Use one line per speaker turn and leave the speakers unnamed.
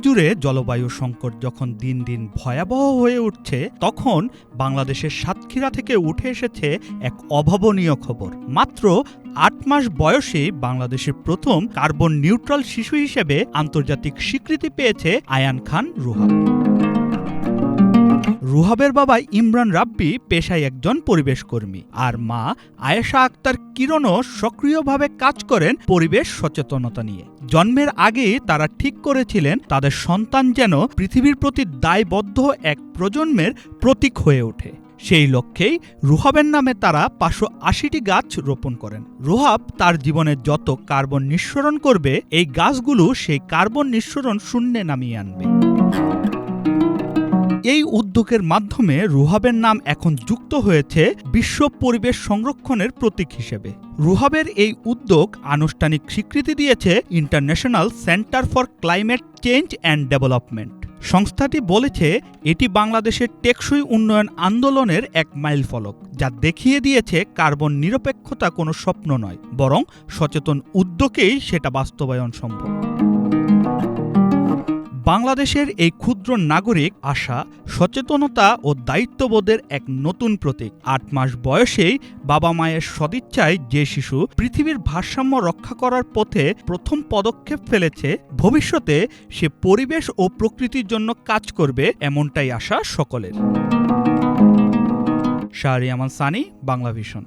বিশ্বজুড়ে জলবায়ু সংকট যখন দিন দিন ভয়াবহ হয়ে উঠছে, তখন বাংলাদেশের সাতক্ষীরা থেকে উঠে এসেছে এক অভাবনীয় খবর। মাত্র আট মাস বয়সে বাংলাদেশের প্রথম কার্বন নিউট্রাল শিশু হিসেবে আন্তর্জাতিক স্বীকৃতি পেয়েছে আয়ান খান রুহা। রুহাবের বাবা ইমরান রাব্বি পেশায় একজন পরিবেশ কর্মী। আর মা আয়েশা আক্তার কিরণও সক্রিয়ভাবে কাজ করেন পরিবেশ সচেতনতা নিয়ে। জন্মের আগেই তারা ঠিক করেছিলেন তাদের সন্তান যেন পৃথিবীর প্রতি দায়বদ্ধ এক প্রজন্মের প্রতীক হয়ে ওঠে। সেই লক্ষ্যেই রুহাবের নামে তারা পাঁচশো আশিটি গাছ রোপণ করেন। রুহাব তার জীবনে যত কার্বন নিঃসরণ করবে, এই গাছগুলো সেই কার্বন নিঃসরণ শূন্যে নামিয়ে আনবে। এই উদ্যোগের মাধ্যমে রুহাবের নাম এখন যুক্ত হয়েছে বিশ্ব পরিবেশ সংরক্ষণের প্রতীক হিসেবে। রুহাবের এই উদ্যোগ আনুষ্ঠানিক স্বীকৃতি দিয়েছে international centre for climate change and development সংস্থাটি বলেছে, এটি বাংলাদেশের টেকসই উন্নয়ন আন্দোলনের এক মাইল ফলক, যা দেখিয়ে দিয়েছে কার্বন নিরপেক্ষতা কোনো স্বপ্ন নয়, বরং সচেতন উদ্যোগেই সেটা বাস্তবায়ন সম্ভব। বাংলাদেশের এই ক্ষুদ্র নাগরিক আশা, সচেতনতা ও দায়িত্ববোধের এক নতুন প্রতীক। আট মাস বয়সেই বাবা মায়ের সদিচ্ছায় যে শিশু পৃথিবীর ভারসাম্য রক্ষা করার পথে প্রথম পদক্ষেপ ফেলেছে, ভবিষ্যতে সে পরিবেশ ও প্রকৃতির জন্য কাজ করবে এমনটাই আশা সকলের। শাহরিয়ামান সানি বাংলা ভিশন